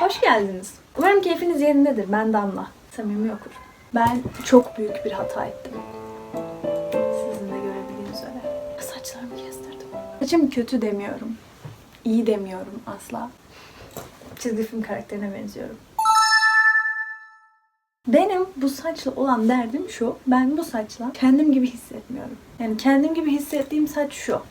Hoş geldiniz. Umarım keyfiniz yerindedir. Ben Damla. Samimi okur. Ben çok büyük bir hata ettim. Sizin de görebildiğiniz üzere. Saçlarımı kestirdim. Saçım kötü demiyorum. İyi demiyorum asla. Çizgi film karakterine benziyorum. Benim bu saçla olan derdim şu. Ben bu saçla kendim gibi hissetmiyorum. Yani kendim gibi hissettiğim saç şu.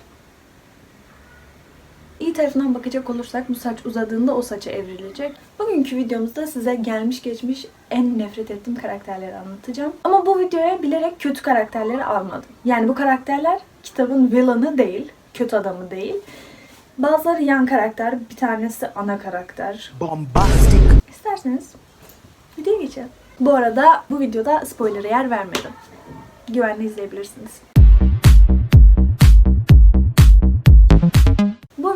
Tarafından bakacak olursak bu saç uzadığında o saça evrilecek. Bugünkü videomuzda size gelmiş geçmiş en nefret ettiğim karakterleri anlatacağım. Ama bu videoya bilerek kötü karakterleri almadım. Yani bu karakterler kitabın villainı değil, kötü adamı değil. Bazıları yan karakter, bir tanesi ana karakter. bombastic İsterseniz videoya geçelim. Bu arada bu videoda spoiler'a yer vermedim. Güvenle izleyebilirsiniz.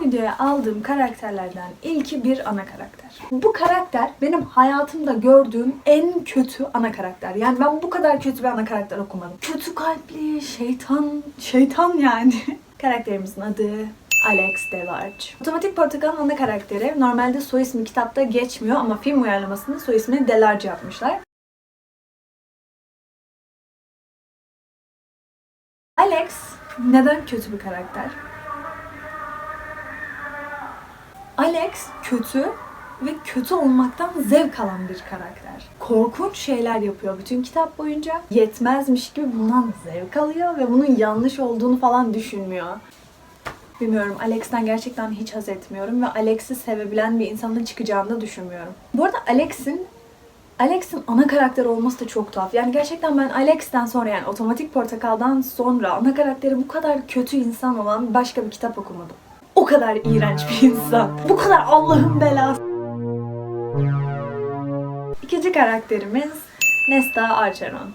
Videoya aldığım karakterlerden ilki bir ana karakter. Bu karakter benim hayatımda gördüğüm en kötü ana karakter. Yani ben bu kadar kötü bir ana karakter okumadım. Kötü kalpli, şeytan, şeytan yani. Karakterimizin adı Alex Delarge. Otomatik Portakal'ın ana karakteri. Normalde soy ismi kitapta geçmiyor ama film uyarlamasında soy ismini Delarge yapmışlar. Alex neden kötü bir karakter? Alex kötü ve kötü olmaktan zevk alan bir karakter. Korkunç şeyler yapıyor bütün kitap boyunca. Yetmezmiş gibi bundan zevk alıyor ve bunun yanlış olduğunu falan düşünmüyor. Bilmiyorum. Alex'ten gerçekten hiç haz etmiyorum ve Alex'i sevebilen bir insanın çıkacağını da düşünmüyorum. Bu arada Alex'in Alex'in ana karakter olması da çok tuhaf. Yani gerçekten ben Alex'ten sonra yani Otomatik Portakal'dan sonra ana karakteri bu kadar kötü insan olan başka bir kitap okumadım. O kadar iğrenç bir insan. Bu kadar Allah'ın belası. İkinci karakterimiz Nesta Archeron.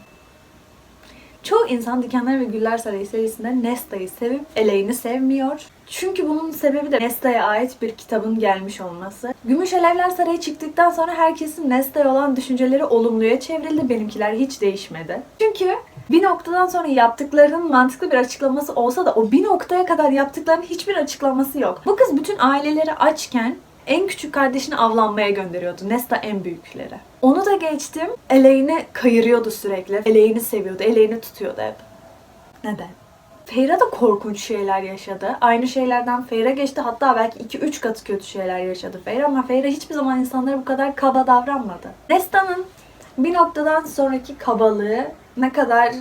Çoğu insan Dikenler ve Güller Sarayı serisinde Nesta'yı sevip Elaine'i sevmiyor. Çünkü bunun sebebi de Nesta'ya ait bir kitabın gelmiş olması. Gümüş Alevler Sarayı çıktıktan sonra herkesin Nesta'ya olan düşünceleri olumluya çevrildi. Benimkiler hiç değişmedi. Çünkü bir noktadan sonra yaptıklarının mantıklı bir açıklaması olsa da o bir noktaya kadar yaptıklarının hiçbir açıklaması yok. Bu kız bütün aileleri açken en küçük kardeşini avlanmaya gönderiyordu. Nesta en büyükleri. Onu da geçtim. Elaine'i kayırıyordu sürekli. Elaine'i seviyordu. Elaine'i tutuyordu hep. Neden? Feyra da korkunç şeyler yaşadı. Aynı şeylerden Feyra geçti. Hatta belki 2-3 katı kötü şeyler yaşadı Feyra ama Feyra hiçbir zaman insanlara bu kadar kaba davranmadı. Nesta'nın bir noktadan sonraki kabalığı ne kadar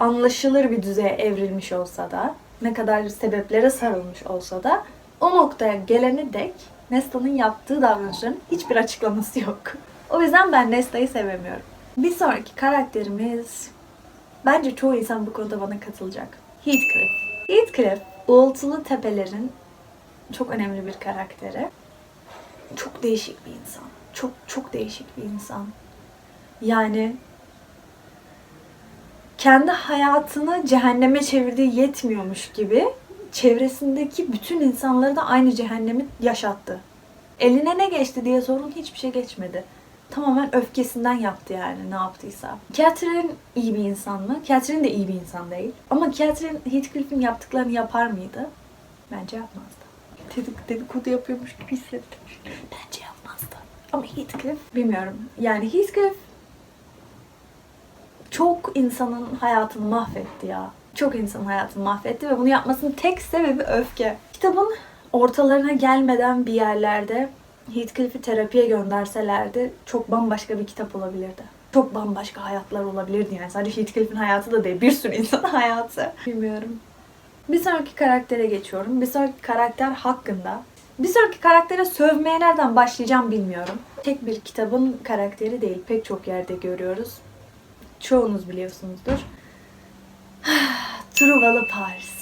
anlaşılır bir düzeye evrilmiş olsa da, ne kadar sebeplere sarılmış olsa da o noktaya gelene dek Nesta'nın yaptığı davranışların hiçbir açıklaması yok. O yüzden ben Nesta'yı sevemiyorum. Bir sonraki karakterimiz bence çoğu insan bu konuda bana katılacak. Heathcliff. Heathcliff, uğultulu tepelerin çok önemli bir karakteri. Çok değişik bir insan. Çok çok değişik bir insan. Yani kendi hayatını cehenneme çevirdiği yetmiyormuş gibi çevresindeki bütün insanları da aynı cehennemi yaşattı. Eline ne geçti diye sorun hiçbir şey geçmedi. Tamamen öfkesinden yaptı yani ne yaptıysa. Catherine iyi bir insan mı? Catherine de iyi bir insan değil. Ama Catherine Heathcliff'in yaptıklarını yapar mıydı? Bence yapmazdı. Dedik, dedikodu yapıyormuş gibi hissettim. Bence yapmazdı. Ama Heathcliff bilmiyorum. Yani Heathcliff çok insanın hayatını mahvetti ya. Çok insanın hayatını mahvetti ve bunu yapmasının tek sebebi öfke. Kitabın ortalarına gelmeden bir yerlerde Heathcliff'i terapiye gönderselerdi çok bambaşka bir kitap olabilirdi. Çok bambaşka hayatlar olabilirdi yani. Sadece Heathcliff'in hayatı da değil, bir sürü insanın hayatı. Bilmiyorum. Bir sonraki karaktere geçiyorum. Bir sonraki karakter hakkında. Bir sonraki karaktere sövmeye nereden başlayacağım bilmiyorum. Tek bir kitabın karakteri değil, pek çok yerde görüyoruz. Çoğunuz biliyorsunuzdur. Truvalı Paris.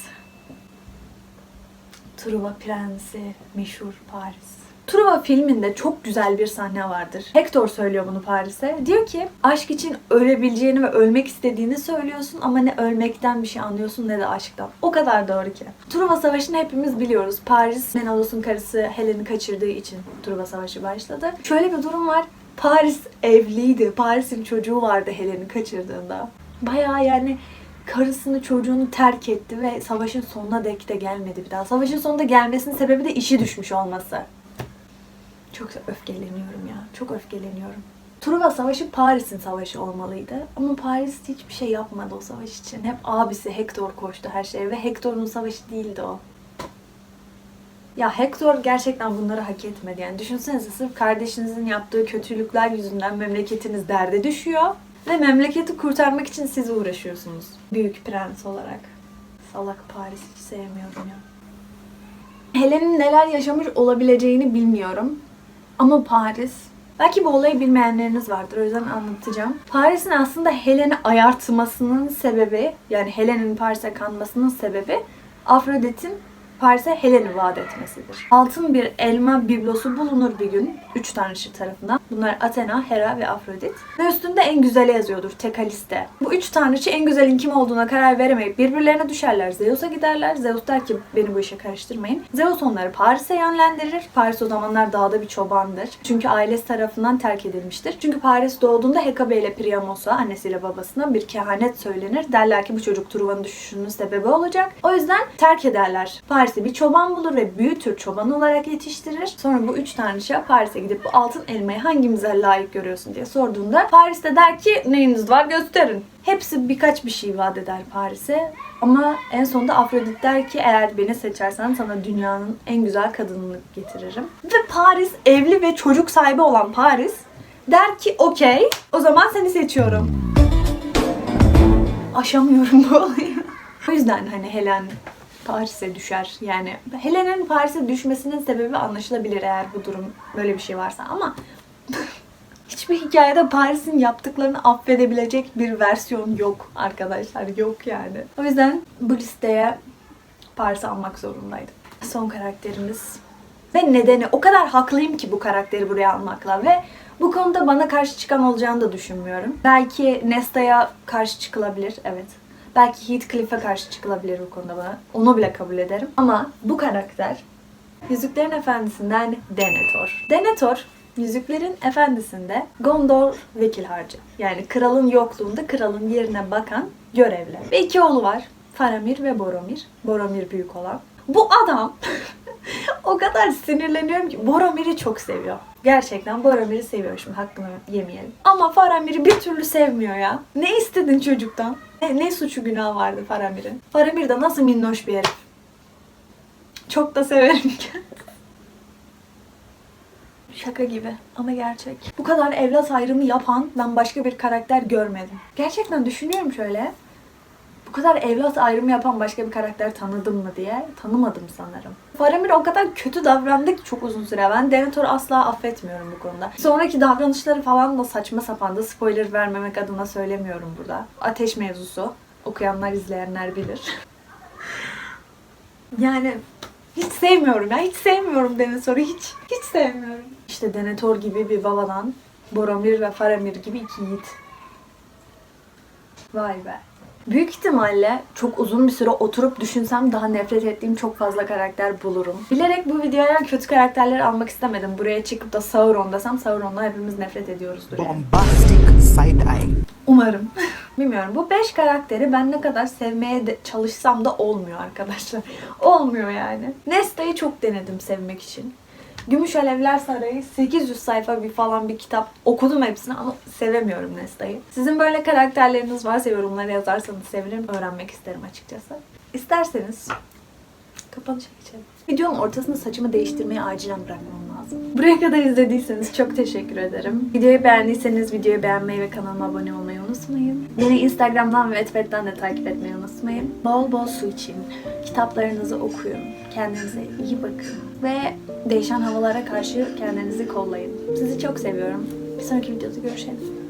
Truva Prensi, meşhur Paris. Truva filminde çok güzel bir sahne vardır. Hector söylüyor bunu Paris'e. Diyor ki aşk için ölebileceğini ve ölmek istediğini söylüyorsun ama ne ölmekten bir şey anlıyorsun ne de aşktan. O kadar doğru ki. Truva Savaşı'nı hepimiz biliyoruz. Paris, Menelos'un karısı Helen'i kaçırdığı için Truva Savaşı başladı. Şöyle bir durum var. Paris evliydi. Paris'in çocuğu vardı Helen'i kaçırdığında. Bayağı yani karısını çocuğunu terk etti ve savaşın sonuna dek de gelmedi bir daha. Savaşın sonunda gelmesinin sebebi de işi düşmüş olması. Çok öfkeleniyorum ya. Çok öfkeleniyorum. Truva Savaşı Paris'in savaşı olmalıydı. Ama Paris hiçbir şey yapmadı o savaş için. Hep abisi Hector koştu her şeye ve Hector'un savaşı değildi o. Ya Hector gerçekten bunları hak etmedi. Yani düşünsenize sırf kardeşinizin yaptığı kötülükler yüzünden memleketiniz derde düşüyor. Ve memleketi kurtarmak için siz uğraşıyorsunuz. Büyük prens olarak. Salak Paris hiç sevmiyorum ya. Helen'in neler yaşamış olabileceğini bilmiyorum. Ama Paris... Belki bu olayı bilmeyenleriniz vardır. O yüzden anlatacağım. Paris'in aslında Helen'i ayartmasının sebebi, yani Helen'in Paris'e kanmasının sebebi Afrodit'in Paris'e Helen'i vaat etmesidir. Altın bir elma biblosu bulunur bir gün. Üç tanrıçı tarafından. Bunlar Athena, Hera ve Afrodit. Ve üstünde en güzeli yazıyordur Tekaliste. Bu üç tanrıçı en güzelin kim olduğuna karar veremeyip birbirlerine düşerler. Zeus'a giderler. Zeus der ki beni bu işe karıştırmayın. Zeus onları Paris'e yönlendirir. Paris o zamanlar dağda bir çobandır. Çünkü ailesi tarafından terk edilmiştir. Çünkü Paris doğduğunda Hekabe ile Priamos'a, annesiyle babasına bir kehanet söylenir. Derler ki bu çocuk Truva'nın düşüşünün sebebi olacak. O yüzden terk ederler. Paris'te bir çoban bulur ve büyütür çoban olarak yetiştirir. Sonra bu üç tanrıça Paris'e gidip bu altın elmayı hangimize layık görüyorsun diye sorduğunda Paris de der ki neyiniz var gösterin. Hepsi birkaç bir şey vaat eder Paris'e. Ama en sonunda Afrodit der ki eğer beni seçersen sana dünyanın en güzel kadınını getiririm. Ve Paris evli ve çocuk sahibi olan Paris der ki okey o zaman seni seçiyorum. Aşamıyorum bu olayı. O yüzden hani Helen Paris'e düşer. Yani Helen'in Paris'e düşmesinin sebebi anlaşılabilir eğer bu durum böyle bir şey varsa ama hiçbir hikayede Paris'in yaptıklarını affedebilecek bir versiyon yok arkadaşlar. Yok yani. O yüzden bu listeye Paris'i almak zorundaydım. Son karakterimiz. Ve nedeni o kadar haklıyım ki bu karakteri buraya almakla ve bu konuda bana karşı çıkan olacağını da düşünmüyorum. Belki Nesta'ya karşı çıkılabilir, evet. Belki Heathcliff'e karşı çıkılabilir bu konuda bana. Onu bile kabul ederim. Ama bu karakter Yüzüklerin Efendisi'nden Denethor. Denethor Yüzüklerin Efendisi'nde Gondor vekil harcı. Yani kralın yokluğunda kralın yerine bakan görevli. Ve iki oğlu var. Faramir ve Boromir. Boromir büyük olan. Bu adam o kadar sinirleniyorum ki Boromir'i çok seviyor. Gerçekten Boromir'i seviyor şimdi hakkını yemeyelim. Ama Faramir'i bir türlü sevmiyor ya. Ne istedin çocuktan? Ne, ne suçu günah vardı Faramir'in? Faramir de nasıl minnoş bir herif. Çok da severim Şaka gibi ama gerçek. Bu kadar evlat ayrımı yapan ben başka bir karakter görmedim. Gerçekten düşünüyorum şöyle. Bu kadar evlat ayrımı yapan başka bir karakter tanıdım mı diye tanımadım sanırım. Faramir o kadar kötü davrandı ki çok uzun süre. Ben Denethor'u asla affetmiyorum bu konuda. Sonraki davranışları falan da saçma sapandı. Spoiler vermemek adına söylemiyorum burada. Ateş mevzusu. Okuyanlar, izleyenler bilir. yani hiç sevmiyorum ya. Hiç sevmiyorum Denethor'u. Hiç. Hiç sevmiyorum. İşte Denethor gibi bir babadan Boromir ve Faramir gibi iki yiğit. Vay be. Büyük ihtimalle çok uzun bir süre oturup düşünsem daha nefret ettiğim çok fazla karakter bulurum. Bilerek bu videoya kötü karakterleri almak istemedim. Buraya çıkıp da Sauron desem Sauron'la hepimiz nefret ediyoruzdur. bombastic side eye. Umarım. Bilmiyorum. Bu 5 karakteri ben ne kadar sevmeye de çalışsam da olmuyor arkadaşlar. olmuyor yani. Nesta'yı çok denedim sevmek için. Gümüş Alevler Sarayı 800 sayfa bir falan bir kitap. Okudum hepsini ama sevemiyorum Nesta'yı. Sizin böyle karakterleriniz varsa yorumlara yazarsanız sevinirim. Öğrenmek isterim açıkçası. İsterseniz kapanışa geçelim. Videonun ortasında saçımı değiştirmeyi acilen bırakmam lazım. Buraya kadar izlediyseniz çok teşekkür ederim. Videoyu beğendiyseniz videoyu beğenmeyi ve kanalıma abone olmayı unutmayın. Beni Instagram'dan ve Wattpad'den de takip etmeyi unutmayın. Bol bol su için. Kitaplarınızı okuyun. Kendinize iyi bakın. Ve değişen havalara karşı kendinizi kollayın. Sizi çok seviyorum. Bir sonraki videoda görüşelim.